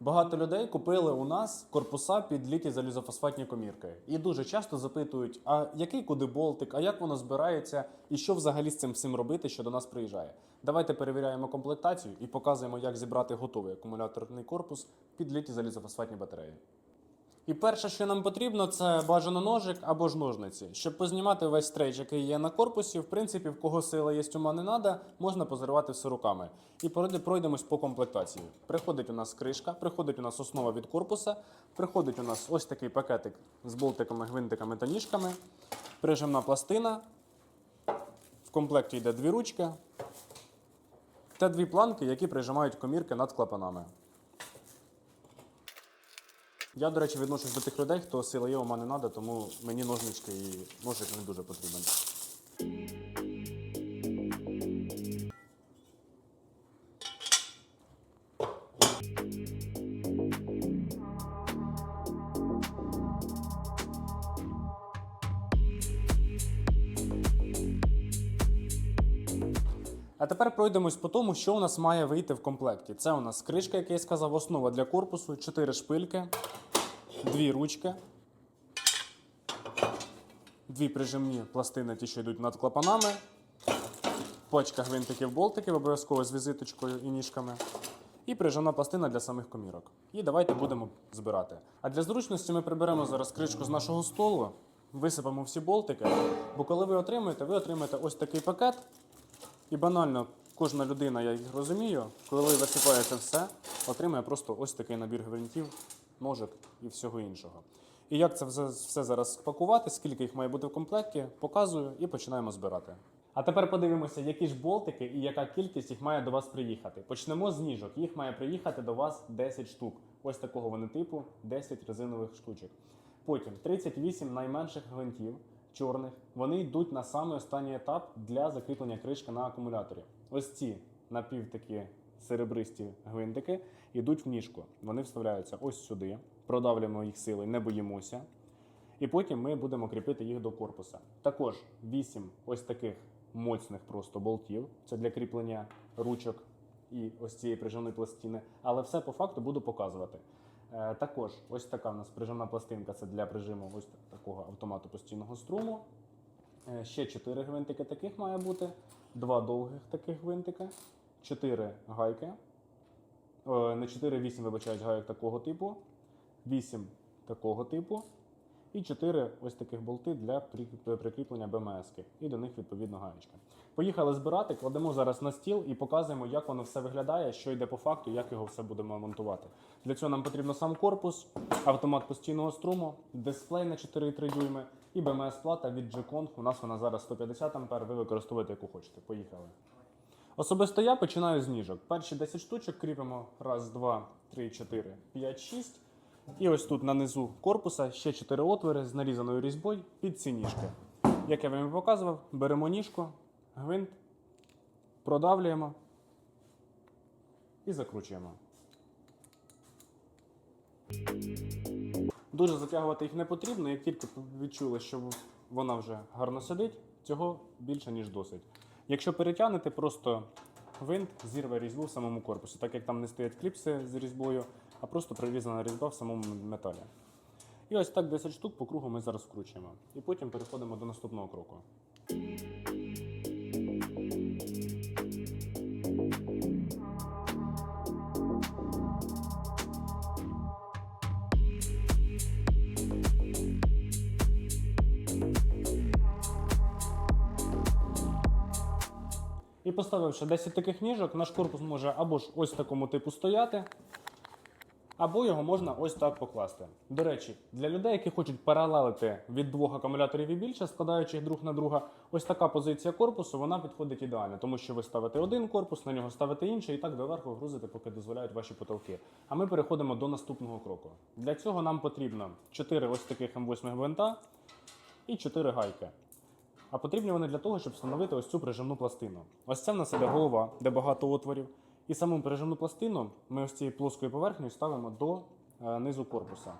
Багато людей купили у нас корпуса під літі залізофосфатні комірки. І дуже часто запитують, а який куди болтик, а як воно збирається, і що взагалі з цим всім робити, що до нас приїжджає. Давайте перевіряємо комплектацію і показуємо, як зібрати готовий акумуляторний корпус під літі залізофосфатні батареї. І перше, що нам потрібно, це бажано ножик або ж ножниці. Щоб познімати весь стрейч, який є на корпусі, в принципі, в кого сила є, ума не надо, можна позривати все руками. І пройде- пройдемось по комплектації. Приходить у нас кришка, приходить у нас основа від корпуса, приходить у нас ось такий пакетик з болтиками, гвинтиками та ніжками, прижимна пластина. В комплекті йде дві ручки та дві планки, які прижимають комірки над клапанами. Я, до речі, відношусь до тих людей, хто сила є, ума не надо, тому мені ножнички і ножик не дуже потрібен. А тепер пройдемось по тому, що у нас має вийти в комплекті. Це у нас кришка, як я сказав, основа для корпусу, 4 шпильки, дві ручки, дві прижимні пластини, ті, що йдуть над клапанами, пачка гвинтиків болтиків, обов'язково з візиточкою і ніжками, і прижимна пластина для самих комірок. І давайте будемо збирати. А для зручності ми приберемо зараз кришку з нашого столу, висипемо всі болтики, бо коли ви отримаєте, ви отримаєте ось такий пакет. І банально кожна людина, я їх розумію, коли висипає це все, отримає просто ось такий набір гвинтів, ножик і всього іншого. І як це все, зараз спакувати, скільки їх має бути в комплекті, показую і починаємо збирати. А тепер подивимося, які ж болтики і яка кількість їх має до вас приїхати. Почнемо з ніжок. Їх має приїхати до вас 10 штук. Ось такого вони типу 10 резинових штучок. Потім 38 найменших гвинтів чорних. Вони йдуть на самий останній етап для закріплення кришки на акумуляторі. Ось ці напів такі серебристі гвинтики йдуть в ніжку. Вони вставляються ось сюди. Продавлюємо їх сили, не боїмося. І потім ми будемо кріпити їх до корпуса. Також 8 ось таких моцних просто болтів. Це для кріплення ручок і ось цієї прижимної пластини. Але все по факту буду показувати. Е, Також ось така в нас прижимна пластинка це для прижиму ось такого автомату постійного струму. Е, Ще 4 гвинтики таких має бути, два довгих таких гвинтика, 4 гайки. Е, Не 4, 8, вибачаюсь, гайок такого типу, 8 такого типу. І 4 ось таких болти для прикріплення БМС. І до них відповідно гаєчка. Поїхали збирати, кладемо зараз на стіл і показуємо, як воно все виглядає, що йде по факту, як його все будемо монтувати. Для цього нам потрібно сам корпус, автомат постійного струму, дисплей на 4,3 дюйми і БМС-плата від G-Kong. У нас вона зараз 150 А, ви використовуєте яку хочете. Поїхали. Особисто я починаю з ніжок. Перші 10 штучок кріпимо. Раз, два, три, чотири, п'ять, шість. І ось тут на низу корпуса ще 4 отвори з нарізаною різьбою під ці ніжки. Як я вам і показував, беремо ніжку, гвинт, продавлюємо і закручуємо. Дуже затягувати їх не потрібно, як тільки відчули, що вона вже гарно сидить, цього більше, ніж досить. Якщо перетягнете, просто винт зірве різьбу в самому корпусі, так як там не стоять кліпси з різьбою, а просто прирізана різьба в самому металі. І ось так 10 штук по кругу ми зараз вкручуємо. І потім переходимо до наступного кроку. І поставивши 10 таких ніжок, наш корпус може або ж ось такому типу стояти, або його можна ось так покласти. До речі, для людей, які хочуть паралелити від двох акумуляторів і більше, складаючи їх друг на друга, ось така позиція корпусу вона підходить ідеально, тому що ви ставите один корпус, на нього ставите інший, і так доверху грузите, поки дозволяють ваші потолки. А ми переходимо до наступного кроку. Для цього нам потрібно 4 ось таких М8 гвинта і 4 гайки. А потрібні вони для того, щоб встановити ось цю прижимну пластину. Ось це в нас іде голова, де багато отворів. І саму прижимну пластину ми ось цією плоскою поверхнею ставимо до е, низу корпуса.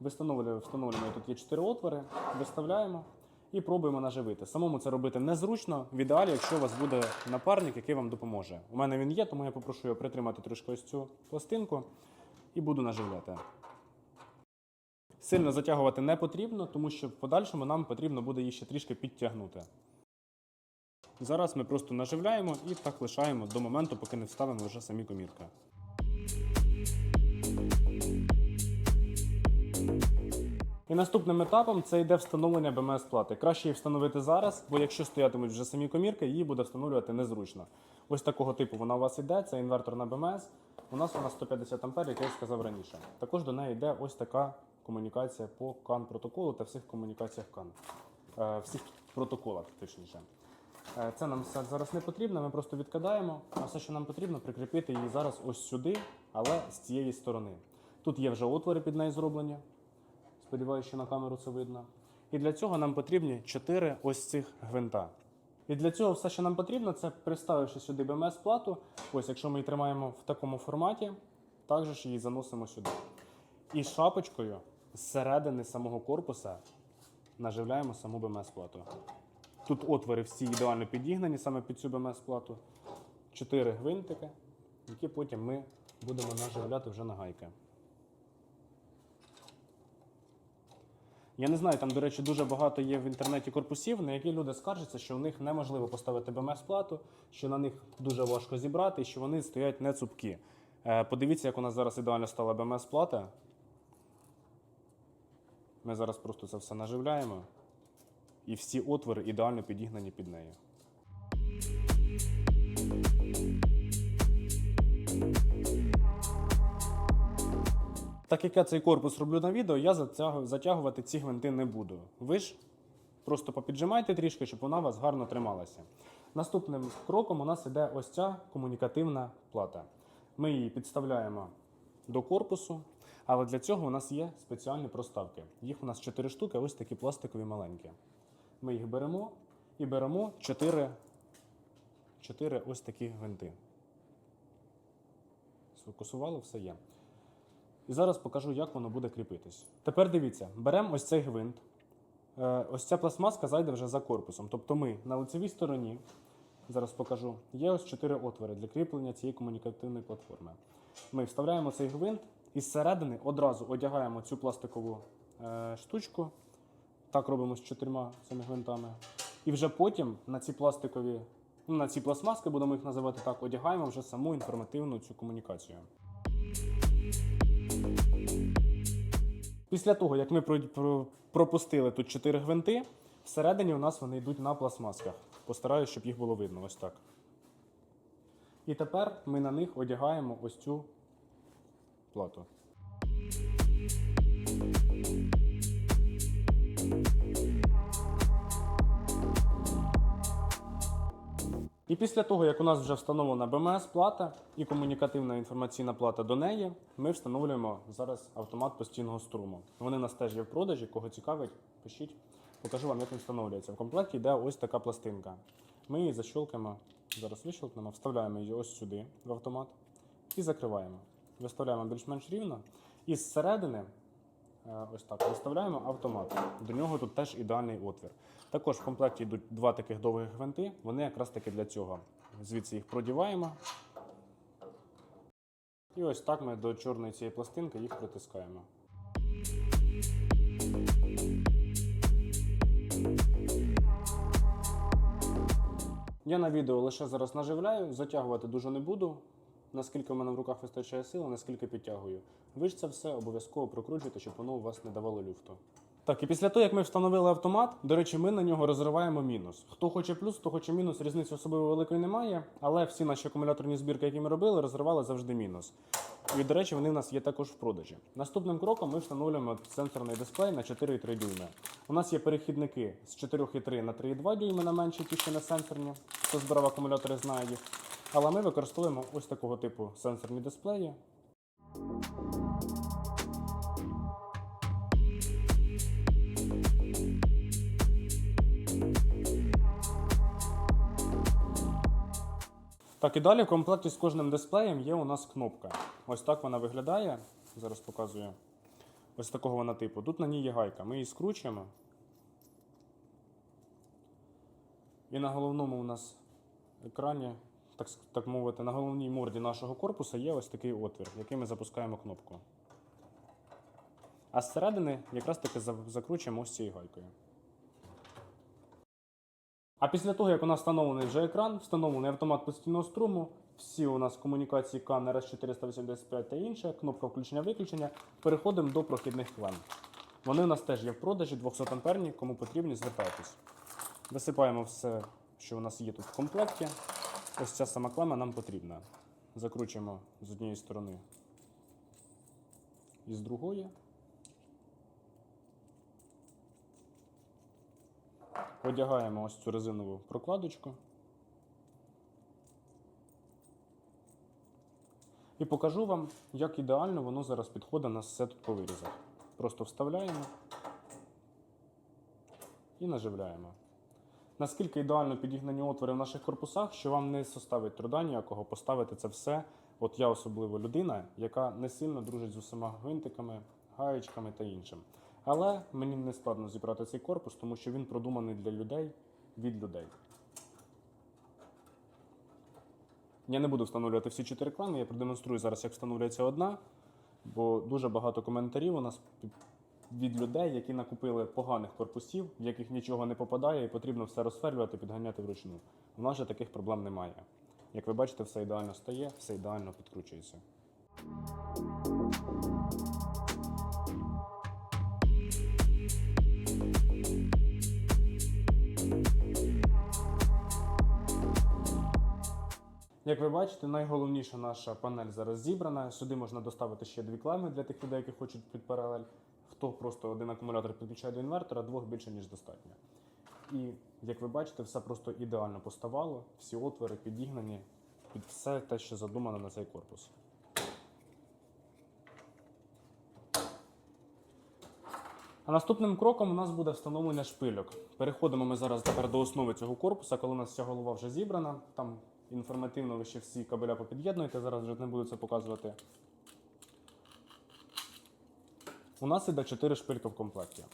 Встановлюємо, встановлюємо тут є 4 отвори, виставляємо і пробуємо наживити. Самому це робити незручно. В ідеалі, якщо у вас буде напарник, який вам допоможе. У мене він є, тому я попрошу його притримати трошки ось цю пластинку. і буду наживляти. Сильно затягувати не потрібно, тому що в подальшому нам потрібно буде її ще трішки підтягнути. Зараз ми просто наживляємо і так лишаємо до моменту, поки не вставимо вже самі комірки. І наступним етапом це йде встановлення БМС плати. Краще її встановити зараз, бо якщо стоятимуть вже самі комірки, її буде встановлювати незручно. Ось такого типу вона у вас йде, це інвертор на БМС. У нас вона 150 А, як я сказав раніше. Також до неї йде ось така комунікація по CAN протоколу та всіх комунікаціях CAN. Е, всіх протоколах, точніше. Е, Це нам все зараз не потрібно, ми просто відкидаємо. А все, що нам потрібно, прикріпити її зараз ось сюди, але з цієї сторони. Тут є вже отвори під неї зроблені. Сподіваюся, що на камеру це видно. І для цього нам потрібні 4 ось цих гвинта. І для цього все, що нам потрібно, це приставивши сюди БМС-плату. Ось, якщо ми її тримаємо в такому форматі, також її заносимо сюди. І шапочкою зсередини самого корпуса наживляємо саму БМС-плату. Тут отвори всі ідеально підігнані саме під цю БМС-плату. Чотири гвинтики, які потім ми будемо наживляти вже на гайки. Я не знаю, там, до речі, дуже багато є в інтернеті корпусів, на які люди скаржаться, що в них неможливо поставити БМС-плату, що на них дуже важко зібрати і що вони стоять не цупкі. Е, Подивіться, як у нас зараз ідеально стала БМС-плата. Ми зараз просто це все наживляємо, і всі отвори ідеально підігнані під нею. Так як я цей корпус роблю на відео, я затягувати ці гвинти не буду. Ви ж просто попіджимайте трішки, щоб вона у вас гарно трималася. Наступним кроком у нас іде ось ця комунікативна плата. Ми її підставляємо до корпусу, але для цього у нас є спеціальні проставки. Їх у нас 4 штуки, ось такі пластикові маленькі. Ми їх беремо і беремо 4, 4 ось такі гвинти. Сфокусувало, все є. І зараз покажу, як воно буде кріпитись. Тепер дивіться, беремо ось цей гвинт. Е, Ось ця пластмаска зайде вже за корпусом. Тобто ми на лицевій стороні, зараз покажу, є ось чотири отвори для кріплення цієї комунікативної платформи. Ми вставляємо цей гвинт і зсередини одразу одягаємо цю пластикову е, штучку. Так робимо з чотирма цими гвинтами. І вже потім на ці пластикові, ну, на ці пластмаски, будемо їх називати так, одягаємо вже саму інформативну цю комунікацію. Після того, як ми про- про- пропустили тут 4 гвинти, всередині у нас вони йдуть на пластмасках. Постараюсь, щоб їх було видно ось так. І тепер ми на них одягаємо ось цю плату. І після того, як у нас вже встановлена БМС-плата і комунікативна інформаційна плата до неї, ми встановлюємо зараз автомат постійного струму. Вони в нас теж є в продажі, кого цікавить, пишіть. Покажу вам, як він встановлюється. В комплекті йде ось така пластинка. Ми її защолкаємо, зараз вищолкнемо, вставляємо її ось сюди в автомат і закриваємо. Виставляємо більш-менш рівно. І зсередини Е, Ось так виставляємо автомат. До нього тут теж ідеальний отвір. Також в комплекті йдуть два таких довгих гвинти. Вони якраз таки для цього. Звідси їх продіваємо. І ось так ми до чорної цієї пластинки їх притискаємо. Я на відео лише зараз наживляю, затягувати дуже не буду. Наскільки в мене в руках вистачає сили, наскільки підтягую. Ви ж це все обов'язково прокручуйте, щоб воно у вас не давало люфту. Так, і після того, як ми встановили автомат, до речі, ми на нього розриваємо мінус. Хто хоче плюс, хто хоче мінус, різниці особливо великої немає. Але всі наші акумуляторні збірки, які ми робили, розривали завжди мінус. І, до речі, вони в нас є також в продажі. Наступним кроком ми встановлюємо сенсорний дисплей на 4,3 дюйми. У нас є перехідники з 4,3 на 3,2 дюйми на менші, ті, що не сенсорні. Хто збирав акумулятори, знає їх. Але ми використовуємо ось такого типу сенсорні дисплеї. Так, і далі в комплекті з кожним дисплеєм є у нас кнопка. Ось так вона виглядає. Зараз показую. Ось такого вона типу. Тут на ній є гайка. Ми її скручуємо. І на головному у нас екрані так, так мовити, на головній морді нашого корпуса є ось такий отвір, який ми запускаємо кнопку. А зсередини якраз таки закручуємо ось цією гайкою. А після того, як у нас встановлений вже екран, встановлений автомат постійного струму, всі у нас комунікації CAN, RS485 та інше, кнопка включення-виключення, переходимо до прохідних клем. Вони у нас теж є в продажі 200 амперні, кому потрібні, звертайтесь. Висипаємо все, що у нас є тут в комплекті. Ось ця сама клема нам потрібна. Закручуємо з однієї сторони і з другої. Одягаємо ось цю резинову прокладочку. І покажу вам, як ідеально воно зараз підходить на все тут по вирізах. Просто вставляємо і наживляємо. Наскільки ідеально підігнані отвори в наших корпусах, що вам не составить труда ніякого поставити це все. От я особливо людина, яка не сильно дружить з усіма гвинтиками, гаєчками та іншим. Але мені не складно зібрати цей корпус, тому що він продуманий для людей від людей. Я не буду встановлювати всі чотири клеми, я продемонструю зараз, як встановлюється одна, бо дуже багато коментарів у нас від людей, які накупили поганих корпусів, в яких нічого не попадає, і потрібно все розферлювати, підганяти вручну. У нас же таких проблем немає. Як ви бачите, все ідеально стає, все ідеально підкручується. Як ви бачите, найголовніша наша панель зараз зібрана. Сюди можна доставити ще дві клеми для тих людей, які хочуть під паралель. Хто просто один акумулятор підключає до інвертора, двох більше ніж достатньо. І як ви бачите, все просто ідеально поставало, всі отвори підігнані під все те, що задумано на цей корпус. А наступним кроком у нас буде встановлення шпильок. Переходимо ми зараз тепер до основи цього корпуса, коли у нас вся голова вже зібрана. Там інформативно ви ще всі кабеля попід'єднуєте, зараз вже не буду це показувати. У нас іде 4 шпильки в комплекті.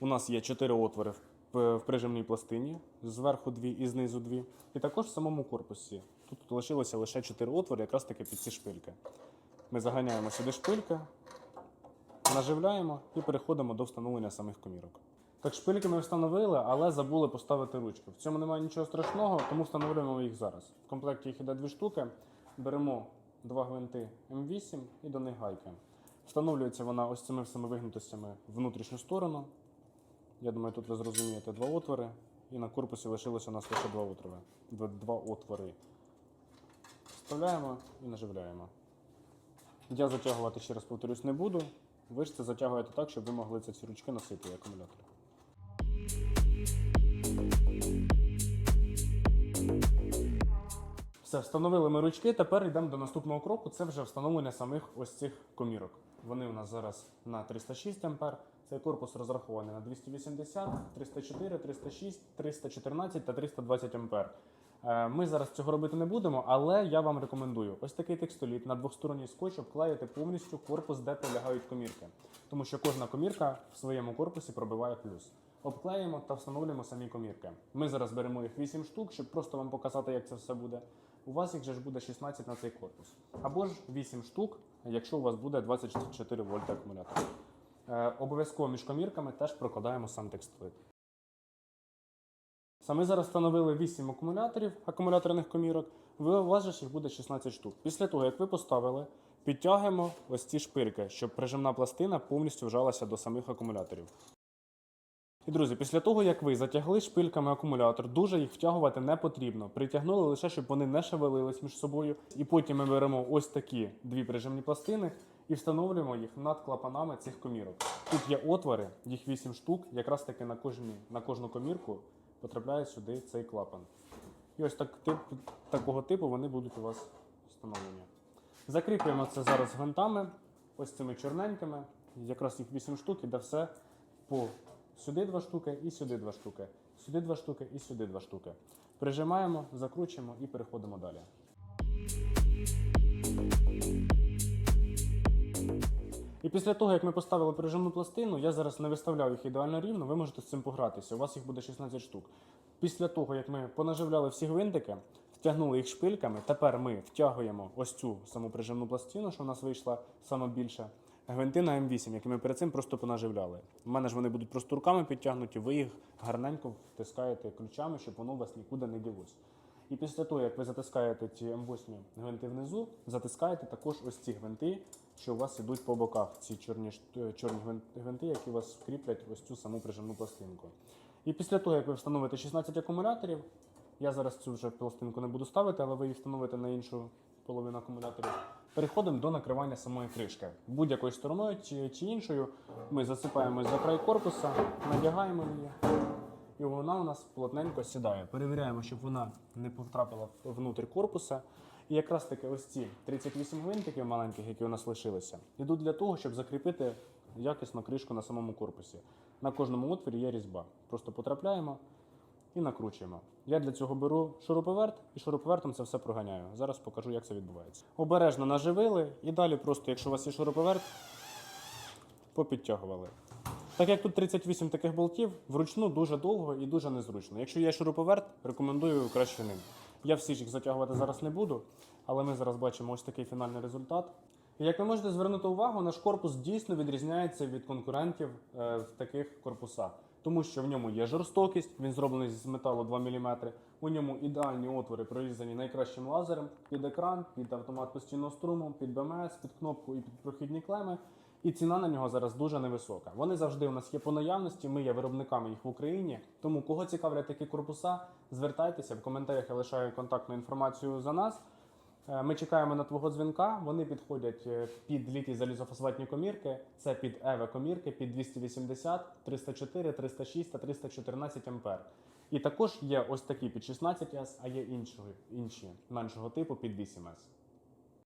У нас є 4 отвори в прижимній пластині, зверху 2 і знизу 2. І також в самому корпусі. Тут лишилося лише 4 отвори, якраз таки під ці шпильки. Ми заганяємо сюди шпильки, наживляємо і переходимо до встановлення самих комірок. Так, шпильки ми встановили, але забули поставити ручки. В цьому немає нічого страшного, тому встановлюємо їх зараз. В комплекті їх іде дві штуки. Беремо два гвинти М8 і до них гайки. Встановлюється вона ось цими всіми вигнутостями в внутрішню сторону. Я думаю, тут ви зрозумієте два отвори. І на корпусі лишилося у нас лише два отвори. Два, отвори. Вставляємо і наживляємо. Я затягувати, ще раз повторюсь, не буду. Ви ж це затягуєте так, щоб ви могли ці ручки носити акумулятор. Все, встановили ми ручки. Тепер йдемо до наступного кроку. Це вже встановлення самих ось цих комірок. Вони у нас зараз на 306 ампер. Цей корпус розрахований на 280, 304, 306, 314 та 320 ампер. Е, Ми зараз цього робити не будемо, але я вам рекомендую ось такий текстоліт на двосторонній скотч обклеїти повністю корпус, де полягають комірки. Тому що кожна комірка в своєму корпусі пробиває плюс. Обклеїмо та встановлюємо самі комірки. Ми зараз беремо їх 8 штук, щоб просто вам показати, як це все буде. У вас їх же ж буде 16 на цей корпус. Або ж 8 штук, якщо у вас буде 24 вольта акумулятор. Е, обов'язково між комірками теж прокладаємо сам текстолит. Саме зараз встановили 8 акумуляторів, акумуляторних комірок. Ви, у їх буде 16 штук. Після того, як ви поставили, підтягуємо ось ці шпильки, щоб прижимна пластина повністю вжалася до самих акумуляторів. І, друзі, після того, як ви затягли шпильками акумулятор, дуже їх втягувати не потрібно. Притягнули лише, щоб вони не шевелились між собою. І потім ми беремо ось такі дві прижимні пластини і встановлюємо їх над клапанами цих комірок. Тут є отвори, їх 8 штук, якраз таки на, кожні, на кожну комірку потрапляє сюди цей клапан. І ось так, тип, такого типу вони будуть у вас встановлені. Закріплюємо це зараз гвинтами, ось цими чорненькими. Якраз їх 8 штук, іде все по сюди два штуки і сюди два штуки. Сюди два штуки і сюди два штуки. Прижимаємо, закручуємо і переходимо далі. І після того, як ми поставили прижимну пластину, я зараз не виставляв їх ідеально рівно, ви можете з цим погратися. У вас їх буде 16 штук. Після того, як ми понаживляли всі гвинтики, Втягнули їх шпильками. Тепер ми втягуємо ось цю саму прижимну пластину, що у нас вийшла саме більше. Гвинти на М8, які ми перед цим просто понаживляли. У мене ж вони будуть просто руками підтягнуті, ви їх гарненько втискаєте ключами, щоб воно у вас нікуди не ділося. І після того, як ви затискаєте ці М8 гвинти внизу, затискаєте також ось ці гвинти, що у вас ідуть по боках. Ці чорні, е, чорні гвинти, які у вас кріплять ось цю саму прижимну пластинку. І після того, як ви встановите 16 акумуляторів, я зараз цю вже пластинку не буду ставити, але ви її встановите на іншу половину акумуляторів. Переходимо до накривання самої кришки. Будь-якою стороною чи, чи іншою ми засипаємо за край корпуса, надягаємо її, і вона у нас плотненько сідає. Перевіряємо, щоб вона не потрапила внутрь корпуса. І якраз таки ось ці 38 гвинтиків маленьких, які у нас лишилися, йдуть для того, щоб закріпити якісно кришку на самому корпусі. На кожному отворі є різьба. Просто потрапляємо і накручуємо. Я для цього беру шуруповерт і шуруповертом це все проганяю. Зараз покажу, як це відбувається. Обережно наживили і далі просто, якщо у вас є шуруповерт, попідтягували. Так як тут 38 таких болтів, вручну дуже довго і дуже незручно. Якщо є шуруповерт, рекомендую краще ним. Я всі ж їх затягувати зараз не буду, але ми зараз бачимо ось такий фінальний результат. Як ви можете звернути увагу, наш корпус дійсно відрізняється від конкурентів е, в таких корпусах, тому що в ньому є жорстокість, він зроблений з металу 2 мм, у ньому ідеальні отвори прорізані найкращим лазером під екран, під автомат постійного струму, під БМС, під кнопку і під прохідні клеми. І ціна на нього зараз дуже невисока. Вони завжди у нас є по наявності. Ми є виробниками їх в Україні. Тому кого цікавлять такі корпуса, звертайтеся в коментарях. Я лишаю контактну інформацію за нас. Е, Ми чекаємо на твого дзвінка. Вони підходять е, під літі залізофосфатні комірки. Це під ЕВЕ комірки під 280, 304, 306 та 314 ампер. І також є ось такі під 16 С, а є іншого, інші меншого типу під 8 С.